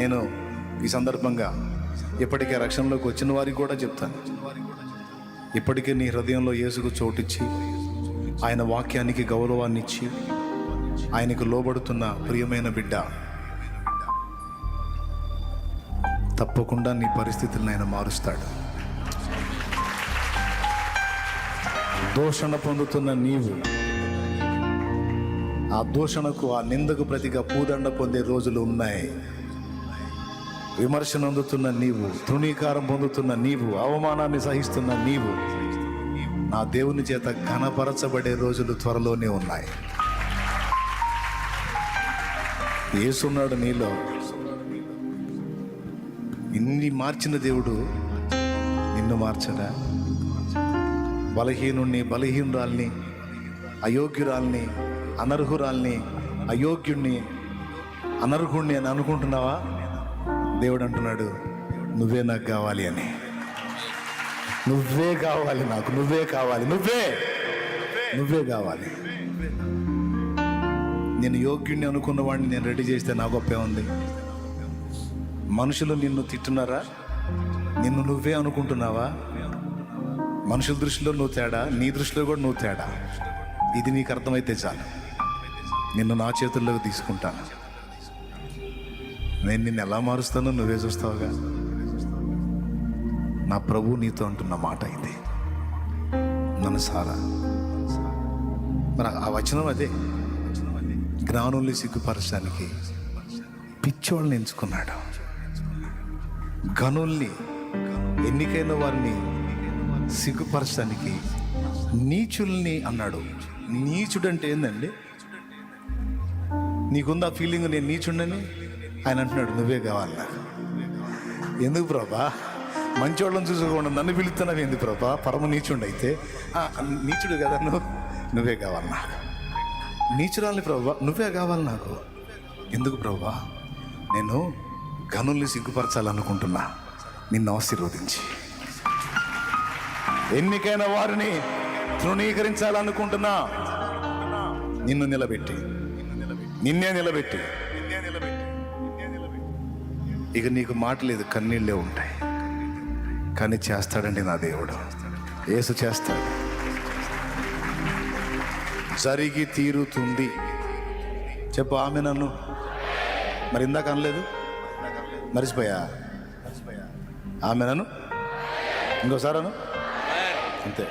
నేను ఈ సందర్భంగా ఇప్పటికే రక్షణలోకి వచ్చిన వారికి కూడా చెప్తాను. ఇప్పటికే నీ హృదయంలో యేసుకు చోటిచ్చి ఆయన వాక్యానికి గౌరవాన్ని ఇచ్చి ఆయనకు లోబడుతున్న ప్రియమైన బిడ్డ తప్పకుండా నీ పరిస్థితులను ఆయన మారుస్తాడు. దూషణ పొందుతున్న నీవు ఆ దూషణకు ఆ నిందకు ప్రతిగా పూదండ పొందే రోజులు ఉన్నాయి. విమర్శన అందుతున్న నీవు తృణీకారం పొందుతున్న నీవు అవమానాన్ని సహిస్తున్న నీవు నా దేవుని చేత ఘనపరచబడే రోజులు త్వరలోనే ఉన్నాయి. ఏసున్నాడు నీలో. ఇన్ని మార్చిన దేవుడు నిన్ను మార్చడా? బలహీనుణ్ణి బలహీనురాల్ని అయోగ్యురాల్ని అనర్హురాల్ని అయోగ్యుణ్ణి అనర్హుణ్ణి అని అనుకుంటున్నావా? దేవుడు అంటున్నాడు నువ్వే నాకు కావాలి అని. నువ్వే కావాలి నాకు నువ్వే కావాలి నువ్వే నువ్వే కావాలి. నేను యోగ్యుణ్ణి అనుకున్న వాడిని నేను రెడీ చేస్తే నా గొప్పే ఉంది. మనుషులు నిన్ను తిట్టున్నారా? నిన్ను నువ్వే అనుకుంటున్నావా? మనుషుల దృష్టిలో నువ్వు తేడా నీ దృష్టిలో కూడా నువ్వు తేడా. ఇది నీకు అర్థమైతే చాలు. నిన్ను నా చేతుల్లోకి తీసుకుంటాను. నేను నిన్ను ఎలా మారుస్తానో నువ్వే చూస్తావుగా. నా ప్రభు నీతో అంటున్న మాట ఇది. నన్ను సారా మరి ఆ వచనం అదే. జ్ఞానుల్ని సిగ్గుపరచడానికి పిచ్చోళ్ళని ఎంచుకున్నాడు. గనుల్ని ఎన్నికైన వారిని సిగ్గుపరచడానికి నీచుల్ని అన్నాడు. నీచుడంటే ఏందండి? నీకుందా ఫీలింగ్ నేను నీచుండని ఆయన అంటున్నాడు నువ్వే కావాలి నాకు. ఎందుకు ప్రభా? మంచోళ్ళని చూసుకోకుండా నన్ను పిలుస్తున్నావు ఎందుకు ప్రభా? పరమ నీచుడు అయితే. నీచుడు కదా నువ్వు. నువ్వే కావాలి నాకు. నీచురాలి ప్రభా నువ్వే కావాలి నాకు. ఎందుకు ప్రభా? నేను గనుల్ని సిగ్గుపరచాలనుకుంటున్నా. నిన్ను ఆశీర్వదించి. ఎన్నికైన వారిని తృణీకరించాలనుకుంటున్నా. నిన్ను నిలబెట్టి. నిన్నే నిలబెట్టి. ఇక నీకు మాట లేదు కన్నీళ్ళే ఉంటాయి. కానీ చేస్తాడండి నా దేవుడు. ఏసు చేస్తాడు. జరిగి తీరుతుంది. చెప్పు ఆమె నన్ను మరి ఇందాక అనలేదు? మర్చిపోయా? ఆమె నన్ను? ఇంకోసారను అంతే.